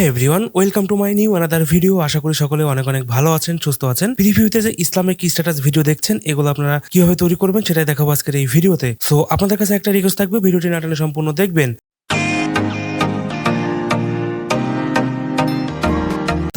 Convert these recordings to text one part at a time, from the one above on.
Hey everyone welcome to my new another video আশা করি সকলে অনেক অনেক ভালো আছেন, সুস্থ আছেন। পৃথিবীতে যে ইসলামের কি স্ট্যাটাস ভিডিও দেখছেন, এগুলো আপনারা কীভাবে তৈরি করবেন সেটাই দেখাবো আজকের এই ভিডিওতে সো আপনাদের কাছে একটা রিকোয়েস্ট থাকবে ভিডিওটি নাটানো সম্পূর্ণ দেখবেন।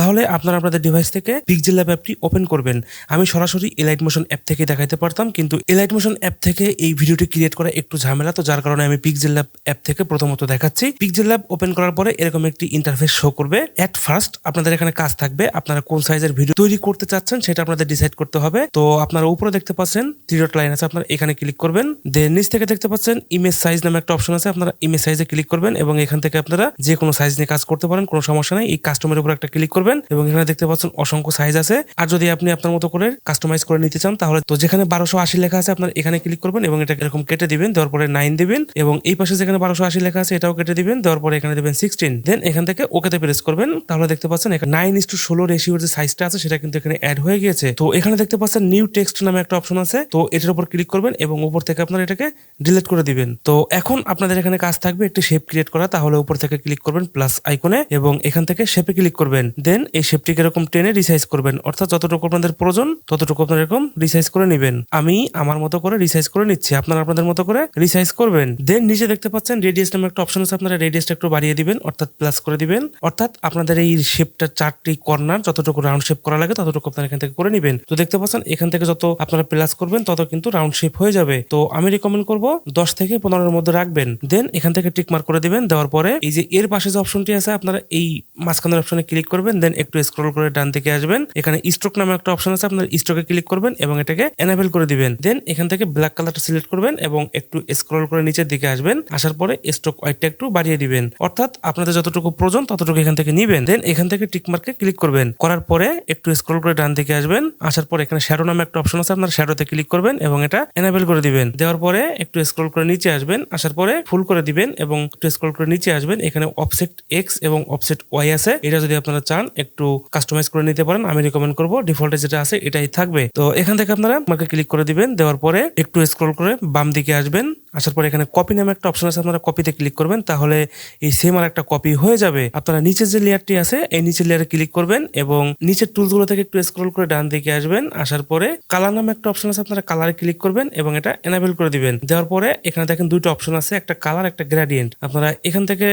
তাহলে আপনারা আপনাদের ডিভাইস থেকে পিকজেল ল্যাব অ্যাপটি ওপেন করবেন। আমি সরাসরি এলাইট মোশন অ্যাপ থেকে দেখাইতে পারতাম, কিন্তু এলাইট মোশন অ্যাপ থেকে এই ভিডিওটি ক্রিয়েট করা একটু ঝামেলা, তো যার কারণে আমি পিকজেল ল্যাব অ্যাপ থেকে প্রথমত দেখাচ্ছি। পিকজেল ল্যাব ওপেন করার পরে এরকম একটি ইন্টারফেস শো করবে। অ্যাট ফার্স্ট আপনাদের এখানে কাজ থাকবে, আপনারা কোন সাইজের ভিডিও তৈরি করতে চাচ্ছেন সেটা আপনাদের ডিসাইড করতে হবে। তো আপনারা উপরে দেখতে পাচ্ছেন থ্রি ডট লাইন আছে, আপনারা এখানে ক্লিক করবেন। দেন নিচ থেকে দেখতে পাচ্ছেন ইমেজ সাইজ নামে একটা অপশন আছে, আপনারা ইমেজ সাইজে ক্লিক করবেন এবং এখান থেকে আপনারা যে কোনো সাইজ নিয়ে কাজ করতে পারেন, কোনো সমস্যা নেই। এই কাস্টমের উপর একটা ক্লিক করবেন এবং এখানে দেখতে পাচ্ছেন অসংখ্য সাইজ আছে। আর যদি আপনি আপনার মতো করে কাস্টমাইজ করে নিতে চান, তাহলে তো যেখানে বারোশো আশি লেখা আছে, আপনার এখানে ক্লিক করবেন এবং এটা এরকম কেটে দিবেন, দেওয়ার পরে নাইন দিবেন এবং এই পাশে যেখানে বারোশো আশি লেখা আছে, এটাও কেটে দিবেন, দেওয়ার পরে এখানে দেবেন সিক্সটিন দেন এখান থেকে ওকেতে প্রেস করবেন। তাহলে দেখতে পাচ্ছেন এখানে নাইন ইস টু ষোলো রেশিওর যে সাইজটা আছে, সেটা কিন্তু এখানে অ্যাড হয়ে গিয়েছে। তো এখানে দেখতে পাচ্ছেন নিউ টেক্সট নামে একটা অপশন আছে। তো এটার উপর ক্লিক করবেন এবং উপর থেকে আপনারা এটাকে ডিলিট করে দিবেন। তো এখন আপনাদের এখানে কাজ থাকবে একটি শেপ ক্রিয়েট করা। তাহলে উপর থেকে ক্লিক করবেন প্লাস আইকনে এবং এখান থেকে শেপে ক্লিক করবেন। দেন এই শেপটিকে এরকম টেনে রিসাইজ করবেন। অর্থাৎ যতটুকু আপনাদের প্রয়োজন, ততটুকু আপনারা এরকম রিসাইজ করে নেবেন। আমি আমার মতো করে রিসাইজ করে নিচ্ছি, আপনারা আপনাদের মতো করে রিসাইজ করবেন। দেন নিচে দেখতে পাচ্ছেন রেডিয়াস নামে একটা অপশন আছে, আপনারা রেডিয়াসটা একটু বাড়িয়ে দিবেন, অর্থাৎ প্লাস করে দিবেন। অর্থাৎ আপনাদের এই শেপটা চারটি কর্নার যতটুকু রাউন্ড শেপ করা লাগে, ততটুকু আপনারা এখান থেকে করে নেবেন। তো দেখতে পাচ্ছেন, এখান থেকে যত আপনারা প্লাস করবেন, তত কিন্তু রাউন্ড শেপ হয়ে যাবে। তো আমি রিকমেন্ড করব দশ থেকে পনেরোর মধ্যে রাখবেন। দেন এখান থেকে টিক মার্ক করে দিবেন, দেওয়ার পরে এই যে এর পাশে যে অপশনটি আছে, আপনারা এই মাঝখানের অপশনে ক্লিক করবেন। দেন একটু স্ক্রল করে ডান দিকে আসবেন। এখানে স্ট্রোক নামে একটা অপশন আছে, আপনার স্ট্রোকে ক্লিক করবেন এবং এটাকে এনাবেল করে দিবেন। দেন এখান থেকে ব্ল্যাক কালারটা সিলেক্ট করবেন এবং একটু স্ক্রল করে নিচের দিকে আসবেন। আসার পরে স্ট্রোক হোয়াইটটা একটু বাড়িয়ে দিবেন। অর্থাৎ আপনাদের যতটুকু প্রয়োজন ততটুকু এখান থেকে নিবেন। দেন এখান থেকে টিক মার্কে ক্লিক করবেন। করার পরে একটু স্ক্রল করে ডান দিকে আসবেন। আসার পরে এখানে শ্যাডো নামে একটা অপশন আছে, আপনার শ্যাডোতে ক্লিক করবেন এবং এটা এনাবেল করে দিবেন। দেওয়ার পরে একটু স্ক্রল করে নিচে আসবেন। আসার পরে ফুল করে দিবেন এবং একটু স্ক্রল করে নিচে আসবেন। এখানে অফসেট এক্স এবং অফসেট ওয়াই আছে। এটা যদি আপনারা চান একটু কাস্টমাইজ করে নিতে পারেন। আমি রিকমেন্ড করব। ডিফল্টে যেটা আছে, এটাই থাকবে। তো এখান থেকে আপনারা আমাকে ক্লিক করে দিবেন। দেওয়ার পরে একটু স্ক্রল করে বাম দিকে আসবেন। আসার পরে এখানে কপি নামে একটা অপশন আছে, আপনারা কপিতে ক্লিক করবেন, তাহলে এই সেম আর একটা কপি হয়ে যাবে। আপনারা নিচের যে লেয়ারটি আছে, এই নিচের লেয়ারে ক্লিক করবেন এবং নিচের টুলসগুলো থেকে একটু স্ক্রল করে ডান দিকে আসবেন। আসার পরে কালার নামে একটা অপশন আছে, আপনারা কালারে ক্লিক করবেন এবং এটা এনাবেল করে দিবেন। দেওয়ার পরে এখানে দেখেন দুটো অপশন আছে, একটা কালার একটা গ্রেডিয়েন্ট আপনারা এখান থেকে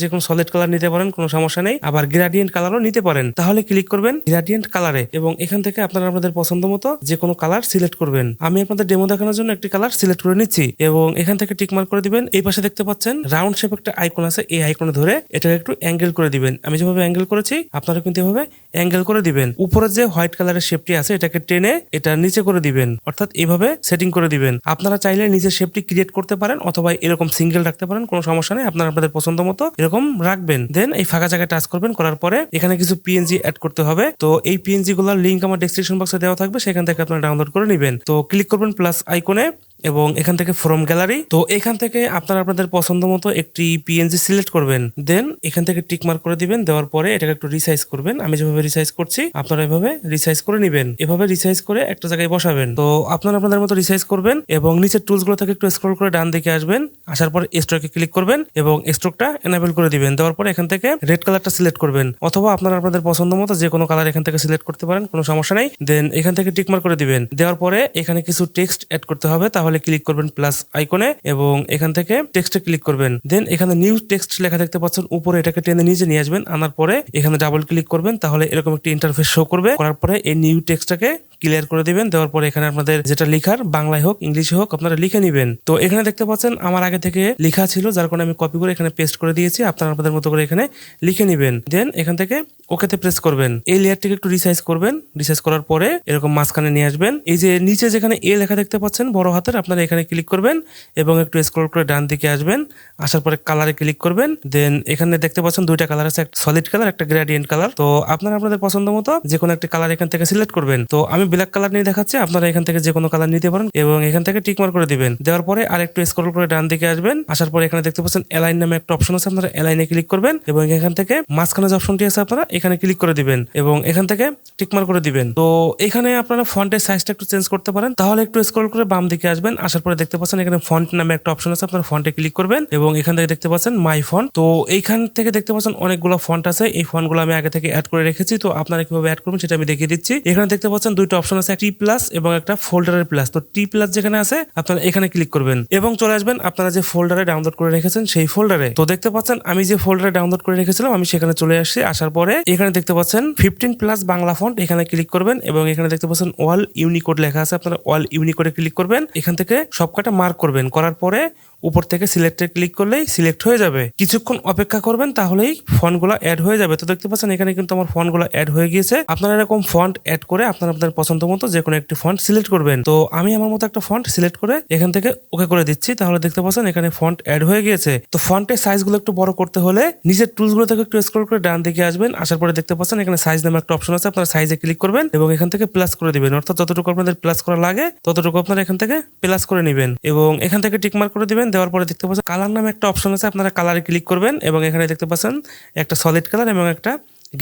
যে কোনো সলিড কালার নিতে পারেন, কোনো সমস্যা নেই। আবার গ্রেডিয়েন্ট কালারও নিতে পারেন। তাহলে ক্লিক করবেন গ্রেডিয়েন্ট কালারে এবং এখান থেকে আপনারা আপনাদের পছন্দ মতো যে কোনো কালার সিলেক্ট করবেন। আমি আপনাদের ডেমো দেখানোর জন্য একটি কালার সিলেক্ট করে নিচ্ছি এবং এখান থেকে টিক মার্ক করে দিবেন। এই পাশে দেখতে পাচ্ছেন রাউন্ড শেপ একটা আইকন আছে। এই আইকনে ধরে এটাকে একটু অ্যাঙ্গেল করে দিবেন। আমি যেভাবে অ্যাঙ্গেল করেছি আপনারা কিন্তু এভাবে অ্যাঙ্গেল করে দিবেন। উপরে যে হোয়াইট কালারের শেপটি আছে, এটাকে টেনে এটা নিচে করে দিবেন। অর্থাৎ এভাবে সেটিং করে দিবেন। আপনারা চাইলে নিজের শেপটি ক্রিয়েট করতে পারেন অথবা এরকম সিঙ্গেল রাখতে পারেন, কোনো সমস্যা নেই। আপনারা আপনাদের পছন্দ মতো এরকম রাখবেন। দেন এই ফাঁকা জায়গায় টাচ করবেন, করার পরে এখানে কিছু পিএনজি অ্যাড করতে হবে। তো এই পিএনজি গুলোর লিঙ্ক আমার ডেসক্রিপশন বক্সে দেওয়া থাকবে, সেখান থেকে আপনারা ডাউনলোড করে নেবেন। তো ক্লিক করবেন প্লাস আইকনে এবং এখান থেকে ফ্রম গ্যালারি তো এখান থেকে আপনারা আপনাদের পছন্দ মতো একটি পিএনজি সিলেক্ট করবেন। দেন এখান থেকে টিক মার্ক করে দিবেন। দেওয়ার পরে এটাকে একটু রিসাইজ করবেন। আমি যেভাবে রিসাইজ করছি, আপনারা এভাবে রিসাইজ করে নেবেন। এভাবে রিসাইজ করে একটা জায়গায় বসাবেন। তো আপনারা আপনাদের মতো রিসাইজ করবেন এবং নিচের টুলসগুলো থেকে একটু স্ক্রল করে ডান দিকে আসবেন। আসার পর স্ট্রোকে ক্লিক করবেন এবং স্ট্রোকটা এনাবেল করে দিবেন। দেওয়ার পরে এখান থেকে রেড কালারটা সিলেক্ট করবেন। অথবা আপনারা আপনাদের পছন্দ মতো যে কোনো কালার এখান থেকে সিলেক্ট করতে পারেন, কোনো সমস্যা নেই। দেন এখান থেকে টিক মার্ক করে দিবেন। দেওয়ার পরে এখানে কিছু টেক্সট অ্যাড করতে হবে। তাহলে ক্লিক করবেন প্লাস আইকনে এবং এখান থেকে টেক্সটে ক্লিক করবেন। দেন এখানে নিউ টেক্সট লেখা দেখতে পাচ্ছেন, উপরে এটাকে টেনে নিচে নিয়ে আসবেন, আনার পরে এখানে ডাবল ক্লিক করবেন, তাহলে এরকম একটি ইন্টারফেস শো করবে। করার পরে এই নিউ টেক্সটটাকে ক্লিয়ার করে দিবেন। দেওয়ার পরে এখানে আপনাদের যেটা লিখার, বাংলায় হোক, ইংলিশে হোক, আপনারা লিখে নিবেন। তো এখানে দেখতে পাচ্ছেন, আমার আগে থেকে লেখা ছিল, যার কারণে আমি কপি করে এখানে পেস্ট করে দিয়েছি। আপনারা আপনাদের মতো করে এখানে লিখে নিবেন। দেন এখান থেকে ওকেতে প্রেস করবেন। এই লেয়ারটিকে একটু রিসাইজ করবেন। রিসাইজ করার পরে এরকম মাঝখানে নিয়ে আসবেন। এই যে নিচে যেখানে এ লেখা দেখতে পাচ্ছেন, বড় হাতের, আপনারা এখানে ক্লিক করবেন এবং একটু স্ক্রল করে ডান দিকে আসবেন। আসার পরে কালারে ক্লিক করবেন। দেন এখানে দেখতে পাচ্ছেন, দুইটা কালার আছে, একটা সলিড কালার একটা গ্রেডিয়েন্ট কালার তো আপনারা আপনাদের পছন্দ মতো যে কোনো একটা কালার এখান থেকে সিলেক্ট করবেন। তো আমি ব্ল্যাক কালার নিয়ে দেখাচ্ছে, আপনারা এখান থেকে যে কোনো কালার নিতে পারেন এবং এখান থেকে টিকমার করে দিবেন। দেওয়ার পরে আরেকটু স্ক্রল করে ডান দিকে আসবেন, আসার পরে এখানে দেখতে পাচ্ছেন এলাইন নামে একটা অপশন আছে, আপনারা এলাইনে ক্লিক করবেন এবং এখান থেকে মাঝখানে যে অপশনটি আছে, আপনারা এখানে ক্লিক করে দিবেন এবং এখান থেকে টিকমার করে দিবেন। তো এখানে আপনারা ফন্টের সাইজটা একটু চেঞ্জ করতে পারেন, তাহলে একটু স্ক্রল করে বাম দিকে আসবেন, আসার পরে দেখতে পাচ্ছেন এখানে ফন্ট নামে একটা অপশন আছে, আপনারা ফন্টে ক্লিক করবেন এবং এখান থেকে দেখতে পাচ্ছেন মাই ফন্ট তো এইখান থেকে দেখতে পাচ্ছেন অনেকগুলো ফন্ট আছে, এই ফন্টগুলো আমি আগে থেকে অ্যাড করে রেখেছি, তো আপনারা কীভাবে অ্যাড করবেন সেটা আমি দেখিয়ে দিচ্ছি। এখানে দেখতে পাচ্ছেন দুইটা অপশন আছে টি প্লাস এবং একটা ফোল্ডারের প্লাস তো টি প্লাস যেখানে আছে, আপনারা এখানে ক্লিক করবেন এবং চলে আসবেন আপনারা যে ফোল্ডারে ডাউনলোড করে রেখেছেন সেই ফোল্ডারে তো দেখতে পাচ্ছেন, আমি যে ফোল্ডারে ডাউনলোড করে রেখেছিলাম, আমি সেখানে চলে আসছি, আসার পরে এখানে দেখতে পাচ্ছেন ফিফটিন প্লাস বাংলা ফন্ট এখানে ক্লিক করবেন এবং এখানে দেখতে পাচ্ছেন অল ইউনিকোড লেখা আছে, আপনারা অল ইউনিকোডে ক্লিক করবেন, এখান থেকে সবকটা মার্ক করবেন। করার পরে উপর থেকে সিলেক্টে ক্লিক করলেই সিলেক্ট হয়ে যাবে। কিছুক্ষণ অপেক্ষা করবেন তাহলেই ফন্টগুলো অ্যাড হয়ে যাবে। তো দেখতে পাচ্ছেন এখানে কিন্তু আমার ফন্টগুলো অ্যাড হয়ে গিয়েছে। আপনারা এরকম ফন্ট অ্যাড করে আপনারা আপনাদের পছন্দ মতো যে কোনো একটি ফন্ট সিলেক্ট করবেন। তো আমি আমার মতো একটা ফন্ট সিলেক্ট করে এখান থেকে ওকে করে দিচ্ছি। তাহলে দেখতে পাচ্ছেন এখানে ফন্ট অ্যাড হয়ে গিয়েছে। তো ফন্টের সাইজগুলো একটু বড় করতে হলে নিজের টুলসগুলো থেকে একটু স্ক্রল করে ডান দিকে আসবেন। আসার পরে দেখতে পাচ্ছেন এখানে সাইজ নামে একটা অপশন আছে। আপনারা সাইজে ক্লিক করবেন এবং এখান থেকে প্লাস করে দিবেন। অর্থাৎ যতটুকু আপনাদের প্লাস করা লাগে, ততটুকু আপনারা এখান থেকে প্লাস করে নেবেন এবং এখান থেকে টিকমার্ক করে দিবেন। দেওয়ার পরে দেখতে পাচ্ছেন, কালার নামে একটা অপশন আছে, আপনারা কালারে ক্লিক করবেন এবং এখানে দেখতে পাচ্ছেন একটা সলিড কালার এবং একটা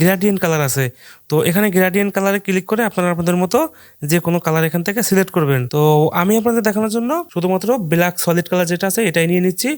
গ্রেডিয়েন্ট কালার আছে। তো এখানে গ্রেডিয়েন্ট কালারে ক্লিক করে আপনারা আপনাদের মতো যে কোনো কালার এখান থেকে সিলেক্ট করবেন। তো আমি আপনাদের দেখানোর জন্য শুধুমাত্র ব্ল্যাক সলিড কালার যেটা আছে, এটাই নিয়ে নিচ্ছি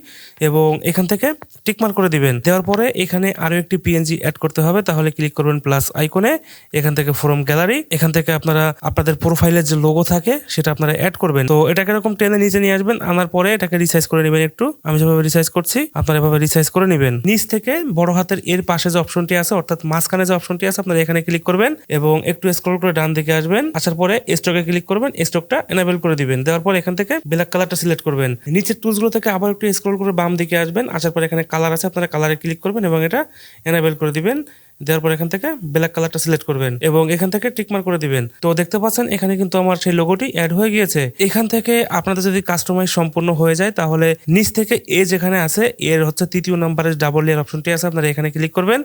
এবং এখান থেকে টিকমার করে দিবেন। দেওয়ার পরে এখানে আরও একটি পিএনজি অ্যাড করতে হবে, তাহলে ক্লিক করবেন প্লাস আইকনে এখান থেকে ফোরম গ্যালারি এখান থেকে আপনারা, আপনাদের প্রোফাইলের যে লোগো থাকে, সেটা আপনারা অ্যাড করবেন। তো এটাকে এরকম টেনে নিচে নিয়ে আসবেন, আনার পরে এটাকে রিসাইজ করে নেবেন একটু। আমি যেভাবে রিসাইজ করছি, আপনারা এভাবে রিসাইজ করে নেবেন। নিচ থেকে বড় হাতের এর পাশে যে অপশনটি আছে, অর্থাৎ মাঝখানে যে অপশনটি আছে, আপনারা এখানে ক্লিক করবেন এবং একটু স্ক্রল করে ডান দিকে আসবেন। আসার পরে স্টকে ক্লিক করবেন স্টকটা এনাবেল করে দিবেন। দেওয়ার পর এখান থেকে ব্ল্যাক কালারটা সিলেক্ট করবেন। নিচের টুলসগুলো থেকে আবার একটু স্ক্রল করে বাম দিকে আসবেন। আসার পর এখানে কালার আছে, আপনারা কালারে ক্লিক করবেন এবং এটা এনাবেল করে দিবেন। দেওয়ার পর এখান থেকে ব্ল্যাক কালারটা সিলেক্ট করবেন এবং এখান থেকে টিকমার করে দিবেন। তো দেখতে পাচ্ছেন, এখানে কিন্তু আমার সেই লোগোটি অ্যাড হয়ে গিয়েছে। এখান থেকে আপনাদের যদি কাস্টমাইজ সম্পূর্ণ হয়ে যায়, তাহলে নিচ থেকে এ যেখানে আছে এর হচ্ছে তৃতীয় নাম্বারের ডাবল ইয়ার অপশনটি আছে, আপনারা এখানে ক্লিক করবেন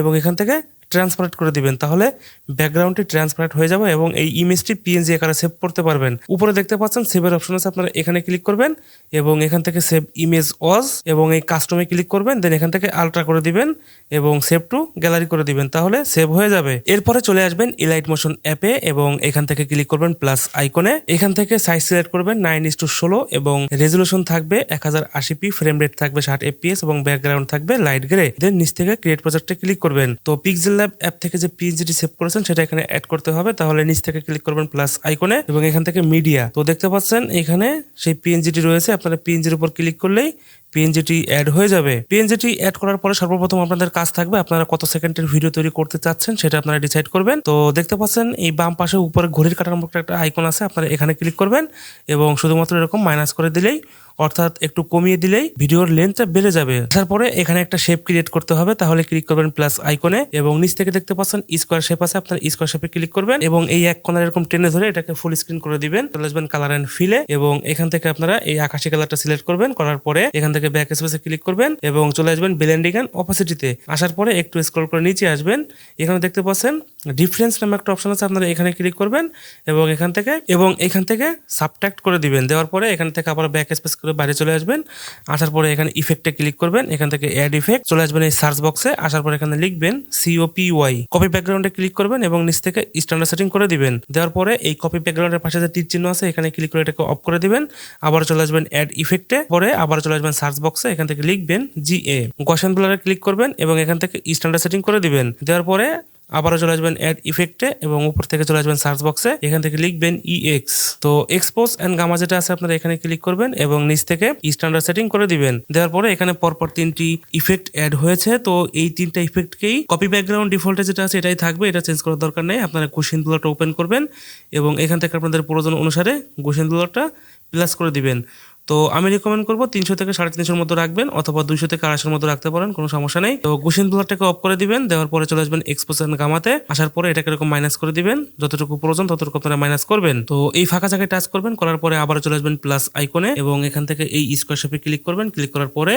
এবং এখান থেকে ট্রান্সপারেট করে দিবেন, তাহলে ব্যাকগ্রাউন্ডটি ট্রান্সপারেট হয়ে যাবে এবং এই ইমেজটি পিএনজি আকারে সেভ করতে পারবেন। উপরে দেখতে পাচ্ছেন সেভের অপশন আছে, আপনারা এখানে ক্লিক করবেন এবং এখান থেকে সেভ ইমেজ ওয়াজ এবং এই কাস্টমে ক্লিক করবেন দেন এখান থেকে আলট্রা করে দিবেন এবং সেভ টু গ্যালারি করে দিবেন, তাহলে সেভ হয়ে যাবে। এরপরে চলে আসবেন ইলাইট মোশন অ্যাপে এবং এখান থেকে ক্লিক করবেন প্লাস আইকনে এখান থেকে সাইজ সিলেক্ট করবেন নাইন ইস টু ষোলো এবং রেজলিউশন থাকবে এক হাজার আশি পি ফ্রেম রেট থাকবে ষাট এফপিএস এবং ব্যাকগ্রাউন্ড থাকবে লাইট গ্রে দেন নিচ থেকে ক্রিয়েট প্রজেক্টে ক্লিক করবেন। তো পিক্সেল ল্যাব অ্যাপ থেকে যে পিএনজিটি সেভ করেছেন, সেটা এখানে অ্যাড করতে হবে। তাহলে নিচ থেকে ক্লিক করবেন প্লাস আইকনে এবং এখান থেকে মিডিয়া তো দেখতে পাচ্ছেন, এখানে সেই পিএনজিটি রয়েছে। আপনারা পিএনজির উপর ক্লিক করলেই পিএনজিটি অ্যাড হয়ে যাবে। পিএনজিটি অ্যাড করার পরে সর্বপ্রথম আপনাদের কাজ থাকবে আপনারা কত সেকেন্ডের ভিডিও তৈরি করতে চাচ্ছেন সেটা আপনারা ডিসাইড করবেন। তো দেখতে পাচ্ছেন এই বাম পাশে উপরে ঘড়ির কাটার মতো একটা আইকন আছে, আপনারা এখানে ক্লিক করবেন এবং শুধুমাত্র এরকম মাইনাস করে দিলেই, অর্থাৎ একটু কমিয়ে দিলেই ভিডিওর লেন্থটা বেড়ে যাবে। তারপরে এখানে একটা শেপ ক্রিয়েট করতে হবে, তাহলে ক্লিক করবেন প্লাস আইকনে এবং নিচ থেকে দেখতে পাচ্ছেন স্কোয়ার শেপ আছে, আপনার স্কোয়ার শেপে ক্লিক করবেন এবং এই এক কোনার এরকম টেনে ধরে এটাকে ফুল স্ক্রিন করে দিবেন। চলে আসবেন কালার এন্ড ফিলে এবং এখান থেকে আপনারা এই আকাশি কালারটা সিলেক্ট করবেন। করার পরে এখান থেকে ব্যাক স্পেসে ক্লিক করবেন এবং চলে আসবেন ব্লেন্ডিং এন্ড অপাসিটিতে আসার পরে একটু স্ক্রল করে নিচে আসবেন। এখানে দেখতে পাচ্ছেন ডিফারেন্স নামে একটা অপশন আছে, আপনারা এখানে ক্লিক করবেন এবং এখান থেকে, এবং এখান থেকে সাবট্রাক্ট করে দিবেন। দেওয়ার পরে এখান থেকে আবার ব্যাক স্পেস করে বাইরে চলে আসবেন। আসার পরে এখানে ইফেক্টে ক্লিক করবেন, এখান থেকে অ্যাড ইফেক্ট চলে আসবেন এই সার্চ বক্সে আসার পরে এখানে লিখবেন C O P Y copy ব্যাকগ্রাউন্ডে ক্লিক করবেন এবং নিচ থেকে স্ট্যান্ডার্ড সেটিং করে দিবেন। দেওয়ার পরে এই কপি ব্যাকগ্রাউন্ডের পাশে যে তীর চিহ্ন আছে, এখানে ক্লিক করে এটাকে অফ করে দিবেন। আবার চলে আসবেন অ্যাড ইফেক্টে পরে আবার চলে আসবেন সার্চ বক্সে এখান থেকে লিখবেন জি এ গোশন ব্লারে ক্লিক করবেন এবং এখান থেকে স্ট্যান্ডার্ড সেটিং করে দিবেন। দেওয়ার পরে আবারও চলে আসবেন অ্যাড ইফেক্টে এবং উপর থেকে চলে আসবেন সার্চ বক্সে এখান থেকে লিখবেন ইএক্স তো এক্সপোজ অ্যান্ড গামা যেটা আছে আপনারা এখানে ক্লিক করবেন এবং নিচ থেকে স্ট্যান্ডার্ড সেটিং করে দিবেন। দেওয়ার পরে এখানে পরপর তিনটি ইফেক্ট অ্যাড হয়েছে। তো এই তিনটা ইফেক্টকেই কপি ব্যাকগ্রাউন্ড ডিফল্টে যেটা আছে এটাই থাকবে। এটা চেঞ্জ করার দরকার নেই। আপনারা কুশিন দুলারটা ওপেন করবেন এবং এখান থেকে আপনাদের প্রয়োজন অনুসারে কুশিন দুলারটা প্লাস করে দিবেন। তো আমি রিকমেন্ড করব তিনশো থেকে সাড়ে তিনশোর মতো রাখবেন অথবা দুইশো থেকে আড়াইশোর মতো রাখতে পারেন, কোনো সমস্যা নেই। তো গুশিন ব্লারটাকে অফ করে দিবেন, দেওয়ার পরে চলে আসবেন এক্সপোশন গামাতে। আসার পরে এটাকে এরকম মাইনাস করে দিবেন, যতটুকু প্রয়োজন ততটুকু আপনারা মাইনাস করবেন। তো এই ফাঁকা জায়গায় টাচ করবেন, করার পরে আবার চলে আসবেন প্লাস আইকনে এবং এখান থেকে এই স্কোয়ার শেপে ক্লিক করবেন ক্লিক করার পরে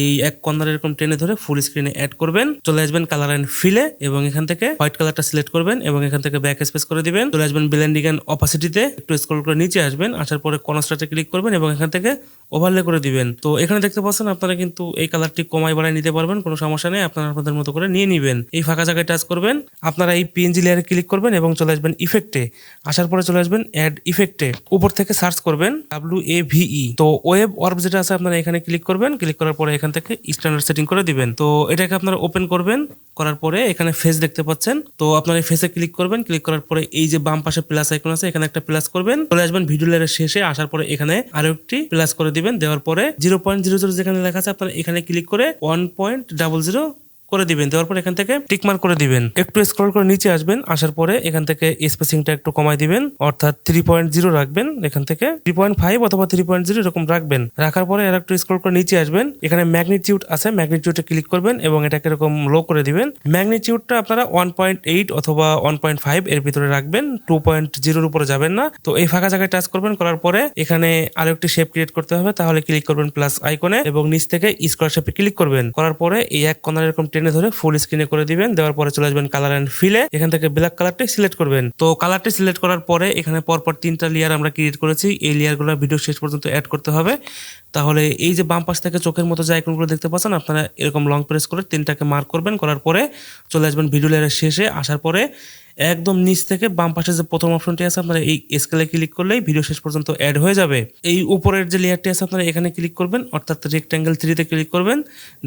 এই এক কর্নার এরকম টেনে ধরে ফুল স্ক্রিনে অ্যাড করবেন। চলে আসবেন কালার অ্যান্ড ফিলে এবং এখান থেকে হোয়াইট কালারটা সিলেক্ট করবেন এবং এখান থেকে ব্যাক স্পেস করে দিবেন। চলে আসবেন ব্লেন্ডিং এন্ড অপাসিটিতে একটু স্ক্রল করে নিচে আসবেন, আসার পরে কনস্ট্রাটে ক্লিক করবেন এবং এখান থেকে ওভারলে করে দিবেন। তো এখানে দেখতে পাচ্ছেন আপনারা কিন্তু এই কালারটি কমাই বাড়াই নিতে পারবেন, কোনো সমস্যা নেই, আপনারা আপনাদের মতো করে নিয়ে নেবেন। এই ফাঁকা জায়গায় টাচ করবেন, আপনারা এই পিএনজি লেয়ারে ক্লিক করবেন এবং চলে আসবেন ইফেক্টে আসার পরে চলে আসবেন অ্যাড ইফেক্টে উপর থেকে সার্চ করবেন ডাব্লিউ এ ভিই তো ওয়েব অর্ব যেটা আছে আপনারা এখানে ক্লিক করবেন ক্লিক করার পরে এখান থেকে স্ট্যান্ডার্ড সেটিং করে দিবেন। তো এটাকে আপনারা ওপেন করবেন, করার পরে এখানে ফেস দেখতে পাচ্ছেন। তো আপনারা এই ফেসে ক্লিক করবেন ক্লিক করার পরে এই যে বাম পাশে প্লাস আইকন আছে, এখানে একটা প্লাস করবেন। চলে আসবেন ভিডিও লেয়ারের শেষে, আসার পরে এখানে আরও একটি প্লাস করে দিবেন। দেওয়ার পরে জিরো পয়েন্ট জিরো জিরো যেখানে লেখা আছে, আপনার এখানে ক্লিক করে ওয়ান পয়েন্ট ডাবল জিরো করে দিবেন। দেওয়ার পর এখান থেকে টিকমার্ক করে দিবেন। একটু স্ক্রল করে নিচে আসবেন। আসার পরে এখান থেকে স্পেসিংটা একটু কমাই দিবেন। অর্থাৎ থ্রি পয়েন্ট জিরো রাখবেন এখান থেকে। থ্রি পয়েন্ট ফাইভ অথবা থ্রি পয়েন্ট জিরো এরকম রাখবেন। রাখার পরে আর একটু স্ক্রল করে নিচে আসবেন। এখানে ম্যাগনিটিউড আছে। ম্যাগনিটিউডে ক্লিক করবেন এবং এটাকে এরকম লো করে দিবেন। ম্যাগনিটিউডটা আপনারা ওয়ান পয়েন্ট এইট অথবা ওয়ান পয়েন্ট ফাইভ এর ভিতরে রাখবেন। টু পয়েন্ট জিরোর উপরে যাবেন না। তো এই ফাঁকা জায়গায় টাচ করবেন। করার পরে এখানে আরও একটি শেপ ক্রিয়েট করতে হবে। তাহলে ক্লিক করবেন প্লাস আইকনে এবং নিচ থেকে স্কোয়ার শেপে ক্লিক করবেন। করার পরে এই এক কর্নার এরকম টেনে ধরে ফুল স্ক্রিনে করে দিবেন, দেওয়ার পরে চলে আসবেন কালার অ্যান্ড ফিলে এখান থেকে ব্ল্যাক কালারটি সিলেক্ট করবেন। তো কালারটি সিলেক্ট করার পরে এখানে পরপর তিনটা লেয়ার আমরা ক্রিয়েট করেছি। এই লেয়ারগুলো ভিডিও শেষ পর্যন্ত অ্যাড করতে হবে। তাহলে এই যে বাম পাশ থেকে চোখের মতো যে আইকনগুলো দেখতে পাচ্ছেন, আপনারা এরকম লং প্রেস করে তিনটাকে মার্ক করবেন। করার পরে চলে আসবেন ভিডিও লেয়ারের শেষে। আসার পরে একদম নিচ থেকে বাম পাশে যে প্রথম অপশনটি আছে, আপনারা এই স্কেলে ক্লিক করলেই ভিডিও শেষ পর্যন্ত অ্যাড হয়ে যাবে। এই উপরের যে লেয়ারটি আছে, আপনারা এখানে ক্লিক করবেন, অর্থাৎ রেক্ট্যাঙ্গেল থ্রিতে ক্লিক করবেন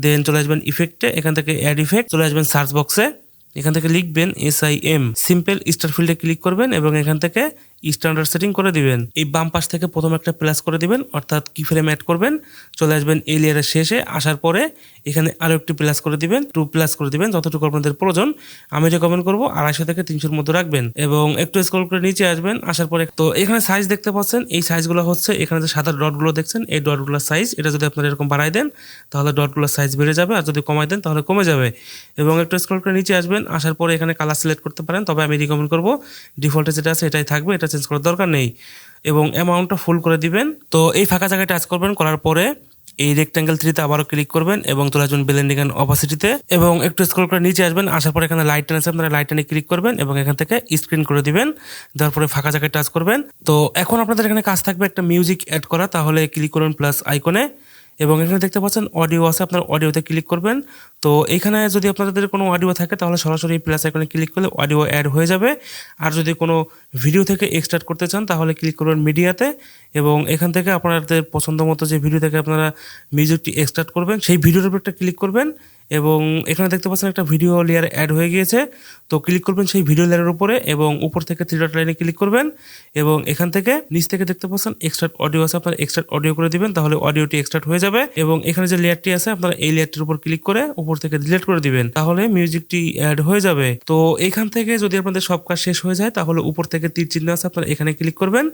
দেন চলে আসবেন ইফেক্টে এখান থেকে অ্যাড ইফেক্ট চলে আসবেন সার্চ বক্সে এখান থেকে লিখবেন S I M simple star ফিল্ডে ক্লিক করবেন এবং এখান থেকে স্ট্যান্ডার্ড সেটিং করে দিবেন। এই বাম পাশ থেকে প্রথম একটা প্লাস করে দিবেন, অর্থাৎ কি ফ্রেম অ্যাড করবেন। চলে আসবেন এই লেয়ারের শেষে, আসার পরে এখানে আরও একটি প্লাস করে দিবেন টু প্লাস করে দিবেন, যতটুকু আপনাদের প্রয়োজন। আমি রেকমেন্ড করব আড়াইশো থেকে তিনশোর মধ্যে রাখবেন এবং একটু স্ক্রল করে নিচে আসবেন, আসার পরে তো এখানে সাইজ দেখতে পাচ্ছেন, এই সাইজগুলো হচ্ছে এখানে যে সাদা ডটগুলো দেখছেন, এই ডটগুলোর সাইজ এটা যদি আপনারা এরকম বাড়াই দেন, তাহলে ডটগুলোর সাইজ বেড়ে যাবে আর যদি কমাই দেন, তাহলে কমে যাবে। এবং একটু স্ক্রল করে নিচে আসবেন, আসার পরে এখানে কালার সিলেক্ট করতে পারেন, তবে আমি রিকমেন্ড করব ডিফল্টে যেটা আছে এটাই থাকবে, এটা চেঞ্জ করার দরকার নেই এবং অ্যামাউন্টটা ফুল করে দিবেন। তো এই ফাঁকা জায়গায় টাচ করবেন, করার পরে এই রেক্ট্যাঙ্গেল থ্রিতে আবারও ক্লিক করবেন এবং চলে আসবেন ব্লেন্ডিং অ্যান্ড অপাসিটিতে এবং একটু স্ক্রল করে নিচে আসবেন, আসার পরে এখানে লাইট আছে, আপনারা লাইট টেনে ক্লিক করবেন এবং এখান থেকে স্ক্রিন করে দিবেন, দেওয়ার পরে ফাঁকা জায়গায় টাচ করবেন। তো এখন আপনাদের এখানে কাজ থাকবে একটা মিউজিক অ্যাড করা, তাহলে ক্লিক করুন প্লাস আইকনে এবং এখানে দেখতে পাচ্ছেন অডিও আছে, আপনার অডিওতে ক্লিক করবেন। তো এখানে যদি আপনাদের কোনো অডিও থাকে, তাহলে সরাসরি প্লাস আইকনে ক্লিক করলে অডিও অ্যাড হয়ে যাবে। আর যদি কোনো ভিডিও থেকে এক্সট্রাক্ট করতে চান, তাহলে ক্লিক করবেন মিডিয়াতে এবং এখান থেকে আপনাদের পছন্দ মতো যে ভিডিও থেকে আপনারা মিউজিকটি এক্সট্রাক্ট করবেন, সেই ভিডিওর উপর একটা ক্লিক করবেন। এবং এখানে দেখতে পাচ্ছেন একটা ভিডিও লেয়ার অ্যাড হয়ে গিয়েছে। তো ক্লিক করবেন সেই ভিডিও লেয়ারের উপরে এবং উপর থেকে থ্রি ডট লাইনে ক্লিক করবেন এবং এখান থেকে নিচ থেকে দেখতে পাচ্ছেন এক্সট্রাক্ট অডিও আছে, আপনারা এক্সট্রাক্ট অডিও করে দিবেন, তাহলে অডিওটি এক্সট্রাক্ট হয়ে যাবে এবং এখানে যে লেয়ারটি আছে, আপনারা এই লেয়ারটির উপর ক্লিক করে উপর থেকে ডিলিট করে দিবেন, তাহলে মিউজিকটি অ্যাড হয়ে যাবে। তো এখান থেকে যদি আপনাদের সব কাজ শেষ হয়ে যায়, তাহলে উপর থেকে তীর চিহ্ন আছে, আপনারা এখানে ক্লিক করবেন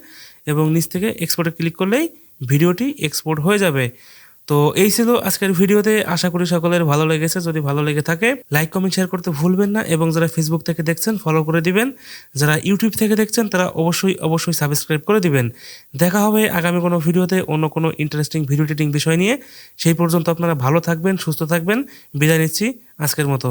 এবং নিচ থেকে এক্সপোর্টে ক্লিক করলেই ভিডিওটি এক্সপোর্ট হয়ে যাবে। তো এই ছিল আজকের ভিডিওতে। আশা করি সকলের ভালো লেগেছে। যদি ভালো লেগে থাকে লাইক কমেন্ট শেয়ার করতে ভুলবেন না এবং যারা ফেসবুক থেকে দেখছেন ফলো করে দিবেন। যারা ইউটিউব থেকে দেখছেন, তারা অবশ্যই অবশ্যই সাবস্ক্রাইব করে দিবেন। দেখা হবে আগামী কোনো ভিডিওতে অন্য কোনো ইন্টারেস্টিং ভিডিও এডিটিং বিষয় নিয়ে। সেই পর্যন্ত আপনারা ভালো থাকবেন, সুস্থ থাকবেন। বিদায় নিচ্ছি আজকের মতো।